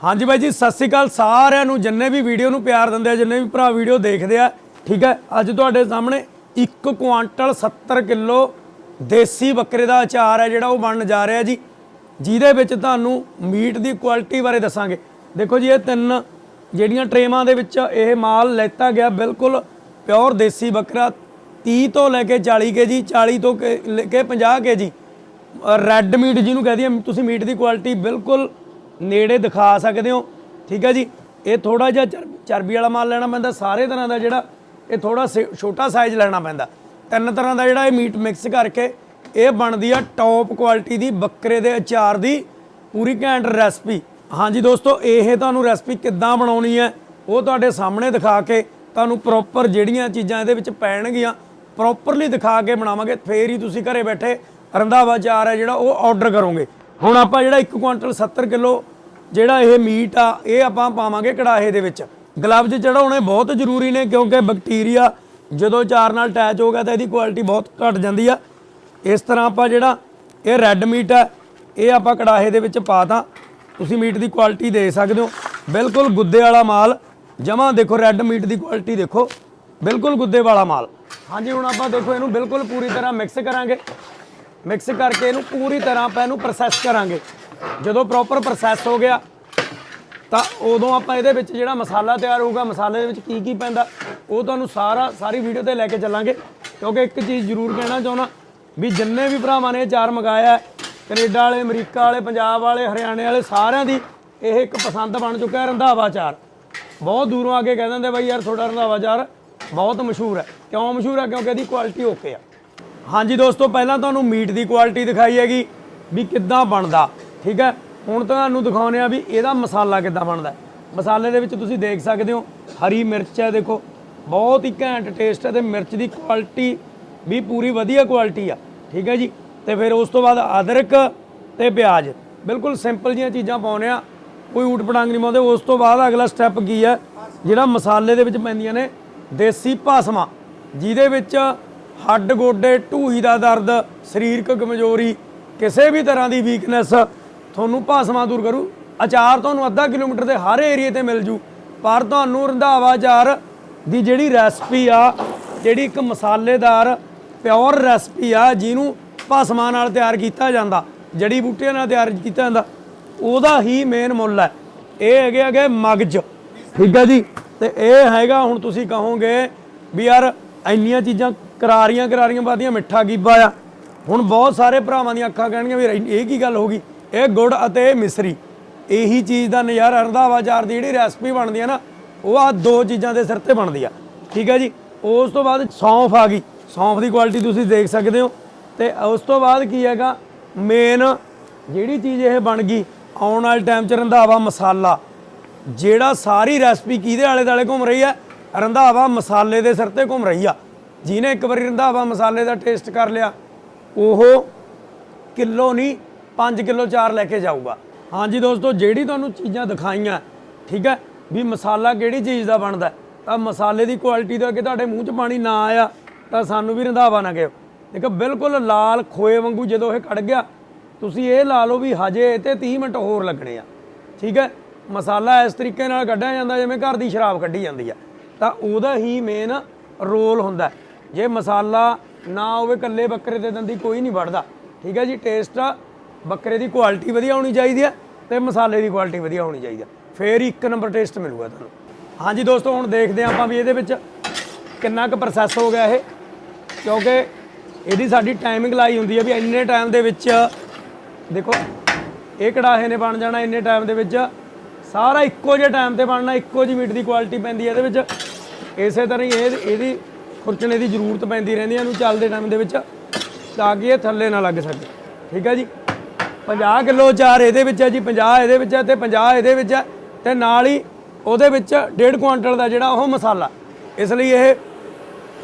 ਹਾਂਜੀ ਬਾਈ ਜੀ, ਸਤਿ ਸ੍ਰੀ ਅਕਾਲ ਸਾਰਿਆਂ ਨੂੰ। ਜਿੰਨੇ ਵੀ ਵੀਡੀਓ ਨੂੰ ਪਿਆਰ ਦਿੰਦੇ ਆ, ਜਿੰਨੇ ਵੀ ਭਰਾ ਵੀਡੀਓ ਦੇਖਦੇ ਆ, ਠੀਕ ਹੈ? ਅੱਜ ਤੁਹਾਡੇ ਸਾਹਮਣੇ 1 ਕੁਆਂਟਲ 70 ਕਿਲੋ ਦੇਸੀ ਬੱਕਰੇ ਦਾ ਅਚਾਰ ਹੈ ਜਿਹੜਾ ਉਹ ਬਣਨ ਜਾ ਰਿਹਾ ਜੀ। ਜਿਹਦੇ ਵਿੱਚ ਤੁਹਾਨੂੰ ਮੀਟ ਦੀ ਕੁਆਲਿਟੀ ਬਾਰੇ ਦੱਸਾਂਗੇ। ਦੇਖੋ ਜੀ, ਇਹ ਤਿੰਨ ਜਿਹੜੀਆਂ ਟਰੇਮਾਂ ਦੇ ਵਿੱਚ ਇਹ ਮਾਲ ਲੈਤਾ ਗਿਆ, ਬਿਲਕੁਲ ਪਿਓਰ ਦੇਸੀ ਬੱਕਰਾ 30 ਤੋਂ ਲੈ ਕੇ 40 ਕੇਜੀ 40 ਤੋਂ ਕੇ- ਲੈ ਕੇ 50 ਕੇਜੀ ਰੈੱਡ ਮੀਟ ਜਿਹਨੂੰ ਕਹਦੀ ਹੈ ਤੁਸੀਂ ਮੀਟ ਦੀ ਕੁਆਲਿਟੀ ਬਿਲਕੁਲ ਨੇੜੇ ਦਿਖਾ ਸਕਦੇ ਹੋ। ਠੀਕ ਹੈ ਜੀ? ਇਹ ਥੋੜਾ ਜਿਹਾ ਚਰ- ਚਰਬੀ ਵਾਲਾ ਮਾਲ ਲੈਣਾ ਪੈਂਦਾ, ਸਾਰੇ ਤਰ੍ਹਾਂ ਦਾ ਜਿਹੜਾ ਇਹ ਥੋੜਾ ਛੋਟਾ ਸਾਈਜ਼ ਲੈਣਾ ਪੈਂਦਾ। ਤਿੰਨ ਤਰ੍ਹਾਂ ਦਾ ਜਿਹੜਾ ਇਹ ਮੀਟ ਮਿਕਸ ਕਰਕੇ ਇਹ ਬਣਦੀ ਆ ਟੌਪ ਕੁਆਲਿਟੀ ਦੀ, ਬੱਕਰੇ ਦੇ ਅਚਾਰ ਦੀ ਪੂਰੀ ਘੈਂਟ ਰੈਸਪੀ ਹਾਂਜੀ ਦੋਸਤੋ, ਇਹ ਤੁਹਾਨੂੰ ਰੈਸਪੀ ਕਿੱਦਾਂ ਬਣਾਉਣੀ ਹੈ, ਉਹ ਤੁਹਾਡੇ ਸਾਹਮਣੇ ਦਿਖਾ ਕੇ ਤੁਹਾਨੂੰ ਪ੍ਰੋਪਰ ਜਿਹੜੀਆਂ ਚੀਜ਼ਾਂ ਇਹਦੇ ਵਿੱਚ ਪੈਣਗੀਆਂ ਪ੍ਰੋਪਰਲੀ ਦਿਖਾ ਕੇ ਬਣਾਵਾਂਗੇ। ਫੇਰ ਹੀ ਤੁਸੀਂ ਘਰੇ ਬੈਠੇ ਰੰਧਾਵਾ ਚਾਰ ਹੈ ਜਿਹੜਾ, ਉਹ ਆਰਡਰ ਕਰੋਗੇ। ਹੁਣ ਆਪਾਂ ਜਿਹੜਾ 1 ਕੁਇੰਟਲ 70 ਕਿਲੋ ਜਿਹੜਾ ਇਹ ਮੀਟ ਆ, ਇਹ ਆਪਾਂ ਪਾਵਾਂਗੇ ਕੜਾਹੇ ਦੇ ਵਿੱਚ। ਗਲਵਜ਼ ਚੜਾਉਣੇ ਬਹੁਤ ਜ਼ਰੂਰੀ ਨੇ ਕਿਉਂਕਿ ਬੈਕਟੀਰੀਆ ਜਦੋਂ ਚਾਰ ਨਾਲ ਅਟੈਚ ਹੋ ਗਿਆ ਤਾਂ ਇਹਦੀ ਕੁਆਲਿਟੀ ਬਹੁਤ ਘਟ ਜਾਂਦੀ ਆ। ਇਸ ਤਰ੍ਹਾਂ ਆਪਾਂ ਜਿਹੜਾ ਇਹ ਰੈੱਡ ਮੀਟ ਹੈ ਇਹ ਆਪਾਂ ਕੜਾਹੇ ਦੇ ਵਿੱਚ ਪਾਤਾ ਤੁਸੀਂ ਮੀਟ ਦੀ ਕੁਆਲਿਟੀ ਦੇ ਸਕਦੇ ਹੋ। ਬਿਲਕੁਲ ਗੁੱਦੇ ਵਾਲਾ ਮਾਲ, ਜਮਾਂ ਦੇਖੋ ਰੈੱਡ ਮੀਟ ਦੀ ਕੁਆਲਿਟੀ ਦੇਖੋ, ਬਿਲਕੁਲ ਗੁੱਦੇ ਵਾਲਾ ਮਾਲ। ਹਾਂਜੀ, ਹੁਣ ਆਪਾਂ ਦੇਖੋ ਇਹਨੂੰ ਬਿਲਕੁਲ ਪੂਰੀ ਤਰ੍ਹਾਂ ਮਿਕਸ ਕਰਾਂਗੇ। ਮਿਕਸ ਕਰਕੇ ਇਹਨੂੰ ਪੂਰੀ ਤਰ੍ਹਾਂ ਆਪਾਂ ਇਹਨੂੰ ਪ੍ਰੋਸੈਸ ਕਰਾਂਗੇ। ਜਦੋਂ ਪ੍ਰੋਪਰ ਪ੍ਰੋਸੈਸ ਹੋ ਗਿਆ ਤਾਂ ਉਦੋਂ ਆਪਾਂ ਇਹਦੇ ਵਿੱਚ ਜਿਹੜਾ ਮਸਾਲਾ ਤਿਆਰ ਹੋਊਗਾ ਮਸਾਲੇ ਦੇ ਵਿੱਚ ਕੀ ਕੀ ਪੈਂਦਾ ਉਹ ਤੁਹਾਨੂੰ ਸਾਰਾ ਸਾਰੀ ਵੀਡੀਓ ਤੇ ਲੈ ਕੇ ਚੱਲਾਂਗੇ। ਕਿਉਂਕਿ ਇੱਕ ਚੀਜ਼ ਜ਼ਰੂਰ ਕਹਿਣਾ ਚਾਹੁੰਦਾ ਵੀ ਜਿੰਨੇ ਵੀ ਭਰਾਵਾਂ ਨੇ ਇਹ ਚਾਰ ਮੰਗਾਇਆ ਹੈ, ਕੈਨੇਡਾ ਵਾਲੇ ਅਮਰੀਕਾ ਵਾਲੇ ਪੰਜਾਬ ਵਾਲੇ ਹਰਿਆਣੇ ਵਾਲੇ ਸਾਰਿਆਂ ਦੀ ਇਹ ਇੱਕ ਪਸੰਦ ਬਣ ਚੁੱਕਾ ਹੈ ਰੰਧਾਵਾ ਚਾਰ ਬਹੁਤ ਦੂਰੋਂ ਆ ਕੇ ਕਹਿ ਦਿੰਦੇ ਬਾਈ ਯਾਰ ਤੁਹਾਡਾ ਰੰਧਾਵਾ ਚਾਰ ਬਹੁਤ ਮਸ਼ਹੂਰ ਹੈ। ਕਿਉਂ ਮਸ਼ਹੂਰ ਹੈ? ਕਿਉਂਕਿ ਇਹਦੀ ਕੁਆਲਿਟੀ ਓਕੇ ਆ। ਹਾਂਜੀ ਦੋਸਤੋ, ਪਹਿਲਾਂ ਤੁਹਾਨੂੰ ਮੀਟ ਦੀ ਕੁਆਲਿਟੀ ਦਿਖਾਈ ਹੈਗੀ ਵੀ ਕਿੱਦਾਂ ਬਣਦਾ, ਠੀਕ ਹੈ? ਹੁਣ ਤੁਹਾਨੂੰ ਦਿਖਾਉਨੇ ਆ ਵੀ ਇਹਦਾ ਮਸਾਲਾ ਕਿੱਦਾਂ ਬਣਦਾ ਮਸਾਲੇ ਦੇ ਵਿੱਚ ਤੁਸੀਂ ਦੇਖ ਸਕਦੇ ਹੋ, ਹਰੀ ਮਿਰਚ ਹੈ, ਦੇਖੋ। ਬਹੁਤ ਹੀ ਘੈਂਟ ਟੇਸਟ ਹੈ ਤੇ ਮਿਰਚ ਦੀ ਕੁਆਲਿਟੀ ਵੀ ਪੂਰੀ ਵਧੀਆ ਕੁਆਲਿਟੀ ਆ, ਠੀਕ ਹੈ ਜੀ? ਤੇ ਫਿਰ ਉਸ ਤੋਂ ਬਾਅਦ ਅਦਰਕ ਤੇ ਪਿਆਜ਼। ਬਿਲਕੁਲ ਸਿੰਪਲ ਜੀਆਂ ਚੀਜ਼ਾਂ ਪਾਉਨੇ ਆ ਕੋਈ ਊਟ ਪਟਾਂਗ ਨਹੀਂ ਪਾਉਂਦੇ। ਉਸ ਤੋਂ ਬਾਅਦ ਅਗਲਾ ਸਟੈਪ ਕੀ ਹੈ? ਜਿਹੜਾ ਮਸਾਲੇ ਦੇ ਵਿੱਚ ਪੈਂਦੀਆਂ ਨੇ ਦੇਸੀ ਭਾਸਮਾ, ਜਿਹਦੇ ਵਿੱਚ ਹੱਡ ਗੋਡੇ, ਢੂਹੀ ਦਾ ਦਰਦ, ਸਰੀਰਕ ਕਮਜ਼ੋਰੀ, ਕਿਸੇ ਵੀ ਤਰ੍ਹਾਂ ਦੀ ਵੀਕਨੈਸ ਤੁਹਾਨੂੰ ਭਾਸਮਾ ਦੂਰ ਕਰੂ। ਅਚਾਰ ਤੁਹਾਨੂੰ ਅੱਧਾ ਕਿਲੋਮੀਟਰ ਦੇ ਹਰ ਏਰੀਏ ਤੇ ਮਿਲ ਜੂ। ਪਰ ਤੁਹਾਨੂੰ ਰੰਧਾਵਾ ਅਚਾਰ ਦੀ ਜਿਹੜੀ ਰੈਸਪੀ ਆ, ਜਿਹੜੀ ਇੱਕ ਮਸਾਲੇਦਾਰ ਪਿਓਰ ਰੈਸਪੀ ਆ, ਜਿਹਨੂੰ ਭਾਸਮਾ ਨਾਲ ਤਿਆਰ ਕੀਤਾ ਜਾਂਦਾ, ਜੜੀ ਬੂਟੀਆਂ ਨਾਲ ਤਿਆਰ ਕੀਤਾ ਜਾਂਦਾ, ਉਹਦਾ ਹੀ ਮੇਨ ਮੁੱਲ ਹੈ। ਇਹ ਹੈਗੇ ਹੈਗੇ ਮਗਜ। ਠੀਕ ਹੈ ਜੀ? ਤੇ ਇਹ ਹੈਗਾ, ਹੁਣ ਤੁਸੀਂ ਕਹੋਗੇ ਵੀ ਯਾਰ ਇੰਨੀਆਂ ਚੀਜ਼ਾਂ ਕਰਾਰੀਆਂ ਕਰਾਰੀਆਂ ਬਾਦੀਆਂ ਮਿੱਠਾ ਗੀਬਾ ਆ। ਹੁਣ ਬਹੁਤ ਸਾਰੇ ਭਰਾਵਾਂ ਦੀਆਂ ਅੱਖਾਂ ਕਹਿਣਗੀਆਂ ਵੀ ਇਹ ਕੀ ਗੱਲ ਹੋ ਗਈ? ਇਹ ਗੁੜ ਅਤੇ ਮਿਸਰੀ। ਇਹੀ ਚੀਜ਼ ਦਾ ਨਜ਼ਾਰਾ ਰੰਧਾਵਾ ਚਾਰ ਦੀ ਜਿਹੜੀ ਰੈਸਪੀ ਬਣਦੀ ਹੈ ਨਾ, ਉਹ ਆ ਦੋ ਚੀਜ਼ਾਂ ਦੇ ਸਿਰ ਤੇ ਬਣਦੀ ਆ। ਠੀਕ ਹੈ ਜੀ? ਉਸ ਤੋਂ ਬਾਅਦ ਸੌਂਫ ਆ ਗਈ। ਸੌਂਫ ਦੀ ਕੁਆਲਿਟੀ ਤੁਸੀਂ ਦੇਖ ਸਕਦੇ ਹੋ। ਤੇ ਉਸ ਤੋਂ ਬਾਅਦ ਕੀ ਹੈਗਾ? ਮੇਨ ਜਿਹੜੀ ਚੀਜ਼ ਇਹ ਬਣ ਗਈ, ਆਉਣ ਵਾਲੇ ਟਾਈਮ 'ਚ ਰੰਧਾਵਾ ਮਸਾਲਾ। ਜਿਹੜਾ ਸਾਰੀ ਰੈਸਪੀ ਕਿਹਦੇ ਆਲੇ ਦਾਲੇ ਘੁੰਮ ਰਹੀ ਹੈ ਰੰਧਾਵਾ ਮਸਾਲੇ ਦੇ ਸਿਰ ਤੇ ਘੁੰਮ ਰਹੀ ਆ। ਜਿਹਨੇ ਇੱਕ ਵਾਰੀ ਰੰਧਾਵਾ ਮਸਾਲੇ ਦਾ ਟੇਸਟ ਕਰ ਲਿਆ, ਉਹ ਕਿਲੋ ਨਹੀਂ 5 ਕਿਲੋ ਚਾਰ ਲੈ ਕੇ ਜਾਊਗਾ। ਹਾਂਜੀ ਦੋਸਤੋ, ਜਿਹੜੀ ਤੁਹਾਨੂੰ ਚੀਜ਼ਾਂ ਦਿਖਾਈਆਂ, ਠੀਕ ਹੈ, ਵੀ ਮਸਾਲਾ ਕਿਹੜੀ ਚੀਜ਼ ਦਾ ਬਣਦਾ, ਤਾਂ ਮਸਾਲੇ ਦੀ ਕੁਆਲਿਟੀ ਦਾ ਕਿ ਤੁਹਾਡੇ ਮੂੰਹ 'ਚ ਪਾਣੀ ਨਾ ਆਇਆ, ਤਾਂ ਸਾਨੂੰ ਵੀ ਰੰਧਾਵਾ ਨਾ ਕਿਓ ਦੇਖੋ ਬਿਲਕੁਲ ਲਾਲ ਖੋਏ ਵਾਂਗੂ ਜਦੋਂ ਇਹ ਕੱਢ ਗਿਆ, ਤੁਸੀਂ ਇਹ ਲਾ ਲਓ ਵੀ ਹਜੇ ਇਹ ਤੇ 30 ਮਿੰਟ ਹੋਰ ਲੱਗਣੇ ਆ। ਠੀਕ ਹੈ, ਮਸਾਲਾ ਇਸ ਤਰੀਕੇ ਨਾਲ ਕੱਢਿਆ ਜਾਂਦਾ, ਜਿਵੇਂ ਘਰ ਦੀ ਸ਼ਰਾਬ ਕੱਢੀ ਜਾਂਦੀ ਆ। ਤਾਂ ਉਹਦਾ ਹੀ ਮੇਨ ਰੋਲ ਹੁੰਦਾ। ਜੇ ਮਸਾਲਾ ਨਾ ਹੋਵੇ ਕੱਲੇ ਬੱਕਰੇ ਦੇ ਦੰਦੀ ਕੋਈ ਨਹੀਂ ਵੜਦਾ ਠੀਕ ਹੈ ਜੀ ਟੇਸਟ ਬੱਕਰੇ ਦੀ ਕੁਆਲਿਟੀ ਵਧੀਆ ਹੋਣੀ ਚਾਹੀਦੀ ਹੈ ਤੇ ਮਸਾਲੇ ਦੀ ਕੁਆਲਿਟੀ ਵਧੀਆ ਹੋਣੀ ਚਾਹੀਦੀ ਹੈ ਫੇਰ ਹੀ ਇੱਕ ਨੰਬਰ ਟੇਸਟ ਮਿਲੂਗਾ ਤੁਹਾਨੂੰ। ਹਾਂਜੀ ਦੋਸਤੋ, ਹੁਣ ਦੇਖਦੇ ਹਾਂ ਆਪਾਂ ਵੀ ਇਹਦੇ ਵਿੱਚ ਕਿੰਨਾ ਕੁ ਪ੍ਰੋਸੈਸ ਹੋ ਗਿਆ ਇਹ। ਕਿਉਂਕਿ ਇਹਦੀ ਸਾਡੀ ਟਾਈਮਿੰਗ ਲਾਈ ਹੁੰਦੀ ਹੈ ਵੀ ਇੰਨੇ ਟਾਈਮ ਦੇ ਵਿੱਚ ਦੇਖੋ, ਇਹ ਕੜਾਹੇ ਨੇ ਬਣ ਜਾਣਾ ਇੰਨੇ ਟਾਈਮ ਦੇ ਵਿੱਚ। ਸਾਰਾ ਇੱਕੋ ਜਿਹੇ ਟਾਈਮ ਤੇ ਬਣਨਾ, ਇੱਕੋ ਜਿਹੀ ਮੀਟ ਦੀ ਕੁਆਲਿਟੀ ਪੈਂਦੀ ਹੈ ਇਹਦੇ ਵਿੱਚ। ਇਸੇ ਤਰ੍ਹਾਂ ਹੀ ਇਹ ਇਹਦੀ ਖੁਰਚਣੇ ਦੀ ਜ਼ਰੂਰਤ ਪੈਂਦੀ ਰਹਿੰਦੀ ਹੈ ਇਹਨੂੰ ਚੱਲਦੇ ਟਾਈਮ ਦੇ ਵਿੱਚ, ਤਾਂ ਕਿ ਇਹ ਥੱਲੇ ਨਾ ਲੱਗ ਸਕੇ। ਠੀਕ ਹੈ ਜੀ? 50 ਕਿਲੋ ਚਾਰ ਇਹਦੇ ਵਿੱਚ ਹੈ ਜੀ 50 ਇਹਦੇ ਵਿੱਚ ਹੈ ਤੇ 50 ਇਹਦੇ ਵਿੱਚ ਹੈ ਤੇ ਨਾਲ ਹੀ ਉਹਦੇ ਵਿੱਚ 1.5 ਕੁਆਂਟਲ ਦਾ ਜਿਹੜਾ ਉਹ ਮਸਾਲਾ। ਇਸ ਲਈ ਇਹ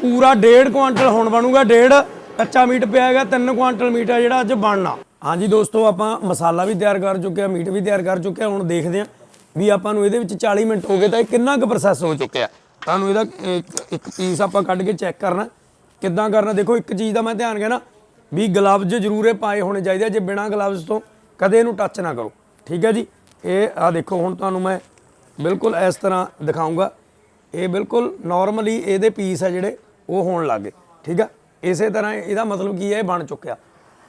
ਪੂਰਾ 1.5 ਕੁਆਂਟਲ ਹੁਣ ਬਣੂਗਾ 1.5 ਕੱਚਾ ਮੀਟ ਪਿਆ ਹੈਗਾ 3 ਕੁਆਂਟਲ ਮੀਟ ਹੈ ਜਿਹੜਾ ਅੱਜ ਬਣਨਾ। ਹਾਂਜੀ ਦੋਸਤੋ, ਆਪਾਂ ਮਸਾਲਾ ਵੀ ਤਿਆਰ ਕਰ ਚੁੱਕੇ ਆ ਮੀਟ ਵੀ ਤਿਆਰ ਕਰ ਚੁੱਕੇ ਆ ਹੁਣ ਦੇਖਦੇ ਆ ਵੀ ਆਪਾਂ ਨੂੰ ਇਹਦੇ ਵਿੱਚ 40 ਮਿੰਟ ਹੋ ਗਏ ਤਾਂ ਇਹ ਕਿੰਨਾ ਕੁ ਪ੍ਰੋਸੈਸ ਹੋ ਚੁੱਕਿਆ? ਤੁਹਾਨੂੰ ਇਹਦਾ ਇੱਕ ਪੀਸ ਆਪਾਂ ਕੱਢ ਕੇ ਚੈੱਕ ਕਰਨਾ। ਕਿੱਦਾਂ ਕਰਨਾ? ਦੇਖੋ, ਇੱਕ ਚੀਜ਼ ਦਾ ਮੈਂ ਧਿਆਨ ਕਹਿਣਾ ਵੀ ਗਲਵਜ਼ ਜ਼ਰੂਰ ਇਹ ਪਾਏ ਹੋਣੇ ਚਾਹੀਦੇ ਆ, ਜੇ ਬਿਨਾ ਗਲਵਜ਼ ਤੋਂ ਕਦੇ ਇਹਨੂੰ ਟੱਚ ਨਾ ਕਰੋ। ਠੀਕ ਹੈ ਜੀ? ਇਹ ਆ ਦੇਖੋ, ਹੁਣ ਤੁਹਾਨੂੰ ਮੈਂ ਬਿਲਕੁਲ ਇਸ ਤਰ੍ਹਾਂ ਦਿਖਾਉਂਗਾ ਇਹ ਬਿਲਕੁਲ ਨਾਰਮਲੀ ਇਹਦੇ ਪੀਸ ਆ ਜਿਹੜੇ, ਉਹ ਹੋਣ ਲੱਗੇ ਠੀਕ ਆ? ਇਸੇ ਤਰ੍ਹਾਂ ਇਹਦਾ ਮਤਲਬ ਕੀ ਹੈ ਇਹ ਬਣ ਚੁੱਕਿਆ।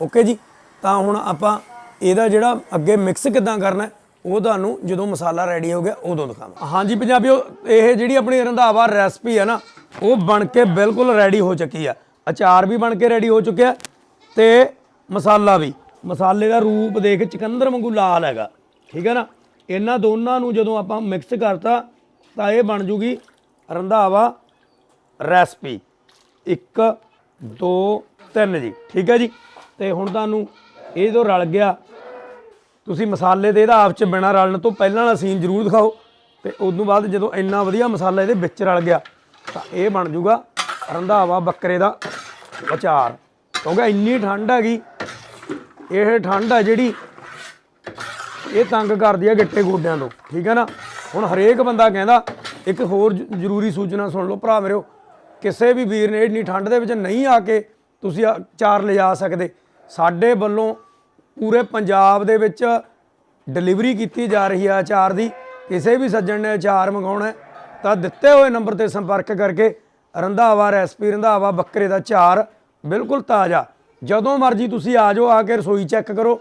ਓਕੇ ਜੀ? ਤਾਂ ਹੁਣ ਆਪਾਂ ਇਹਦਾ ਜਿਹੜਾ ਅੱਗੇ ਮਿਕਸ ਕਿਦਾਂ ਕਰਨਾ ਉਹ ਤੁਹਾਨੂੰ ਜਦੋਂ ਮਸਾਲਾ ਰੈਡੀ ਹੋ ਗਿਆ, ਉਦੋਂ ਦਿਖਾਵਾਂ ਹਾਂਜੀ ਪੰਜਾਬੀਓ, ਇਹ ਜਿਹੜੀ ਆਪਣੀ ਰੰਧਾਵਾ ਰੈਸਪੀ ਹੈ ਨਾ, ਉਹ ਬਣ ਕੇ ਬਿਲਕੁਲ ਰੈਡੀ ਹੋ ਚੁੱਕੀ ਆ। ਅਚਾਰ ਵੀ ਬਣ ਕੇ ਰੈਡੀ ਹੋ ਚੁੱਕਿਆ ਤੇ ਮਸਾਲਾ ਵੀ। ਮਸਾਲੇ ਦਾ ਰੂਪ ਦੇਖ ਚਕੰਦਰ ਵਾਂਗੂ ਲਾਲ ਹੈਗਾ। ਠੀਕ ਹੈ ਨਾ? ਇਹਨਾਂ ਦੋਨਾਂ ਨੂੰ ਜਦੋਂ ਆਪਾਂ ਮਿਕਸ ਕਰਤਾ, ਤਾਂ ਇਹ ਬਣ ਜੂਗੀ ਰੰਧਾਵਾ ਰੈਸਪੀ 1 2 3 ਜੀ। ਠੀਕ ਹੈ ਜੀ? ਤੇ ਹੁਣ ਤੁਹਾਨੂੰ ਇਹ ਜੋ ਰਲ ਗਿਆ ਤੁਸੀਂ ਮਸਾਲੇ ਦੇ ਇਹਦਾ ਆਪ ਚ ਬਿਨਾ ਰਲਣ ਤੋਂ ਪਹਿਲਾਂ ਵਾਲਾ ਸੀਨ ਜ਼ਰੂਰ ਦਿਖਾਓ। ਤੇ ਉਸ ਤੋਂ ਬਾਅਦ ਜਦੋਂ ਇੰਨਾ ਵਧੀਆ ਮਸਾਲਾ ਇਹਦੇ ਵਿੱਚ ਰਲ ਗਿਆ, ਤਾਂ ਇਹ ਬਣ ਜੂਗਾ ਰੰਧਾਵਾ ਬੱਕਰੇ ਦਾ ਅਚਾਰ। ਕਿਉਂਕਿ ਇੰਨੀ ਠੰਡ ਹੈਗੀ, ਇਹ ਠੰਡ ਹੈ ਜਿਹੜੀ ਇਹ ਤੰਗ ਕਰਦੀ ਆ ਗਿੱਟੇ ਗੋਡਿਆਂ ਤੋਂ, ਠੀਕ ਹੈ ਨਾ? ਹੁਣ ਹਰੇਕ ਬੰਦਾ ਕਹਿੰਦਾ, ਇੱਕ ਹੋਰ ਜ਼ਰੂਰੀ ਸੂਚਨਾ ਸੁਣ ਲਓ ਭਰਾ ਮੇਰਿਓ ਕਿਸੇ ਵੀ ਵੀਰ ਨੇ ਇੰਨੀ ਠੰਡ ਦੇ ਵਿੱਚ ਨਹੀਂ ਆ ਕੇ ਤੁਸੀਂ ਆ- ਚਾਰ ਲਿਜਾ ਸਕਦੇ। ਸਾਡੇ ਵੱਲੋਂ ਪੂਰੇ ਪੰਜਾਬ ਦੇ ਵਿੱਚ ਡਿਲੀਵਰੀ ਕੀਤੀ ਜਾ ਰਹੀ ਹੈ ਅਚਾਰ ਦੀ। ਕਿਸੇ ਵੀ ਸੱਜਣ ਨੇ ਅਚਾਰ ਮੰਗਾਉਣਾ ਹੈ, ਤਾਂ ਦਿੱਤੇ ਹੋਏ ਨੰਬਰ ਤੇ ਸੰਪਰਕ ਕਰਕੇ ਰੰਧਾਵਾ ਰੈਸਪੀ, ਰੰਧਾਵਾ ਬੱਕਰੇ ਦਾ ਚਾਰ ਬਿਲਕੁਲ ਤਾਜ਼ਾ। ਜਦੋਂ ਮਰਜ਼ੀ ਤੁਸੀਂ ਆ ਜਾਓ, ਆ ਕੇ ਰਸੋਈ ਚੈੱਕ ਕਰੋ।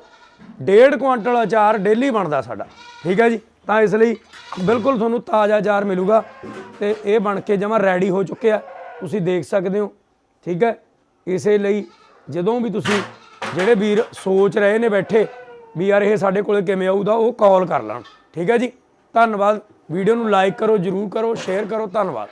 ਡੇਢ ਕੁਆਂਟਲ ਅਚਾਰ ਡੇਲੀ ਬਣਦਾ ਸਾਡਾ। ਠੀਕ ਹੈ ਜੀ? ਤਾਂ ਇਸ ਲਈ ਬਿਲਕੁਲ ਤੁਹਾਨੂੰ ਤਾਜ਼ਾ ਅਚਾਰ ਮਿਲੂਗਾ ਤੇ ਇਹ ਬਣ ਕੇ ਜਮਾ ਰੈਡੀ ਹੋ ਚੁੱਕਿਆ। ਤੁਸੀਂ ਦੇਖ ਸਕਦੇ ਹੋ। ਠੀਕ ਹੈ? ਇਸੇ ਲਈ ਜਦੋਂ ਵੀ ਤੁਸੀਂ ਜਿਹੜੇ ਵੀਰ ਸੋਚ ਰਹੇ ਨੇ ਬੈਠੇ ਵੀ ਯਾਰ ਇਹ ਸਾਡੇ ਕੋਲੇ ਕਿਵੇਂ ਆਊਗਾ ਉਹ ਕਾਲ ਕਰ ਲੈਣ। ਠੀਕ ਹੈ ਜੀ? ਧੰਨਵਾਦ। ਵੀਡੀਓ ਨੂੰ ਲਾਈਕ ਕਰੋ, ਜਰੂਰ ਕਰੋ ਸ਼ੇਅਰ ਕਰੋ। ਧੰਨਵਾਦ।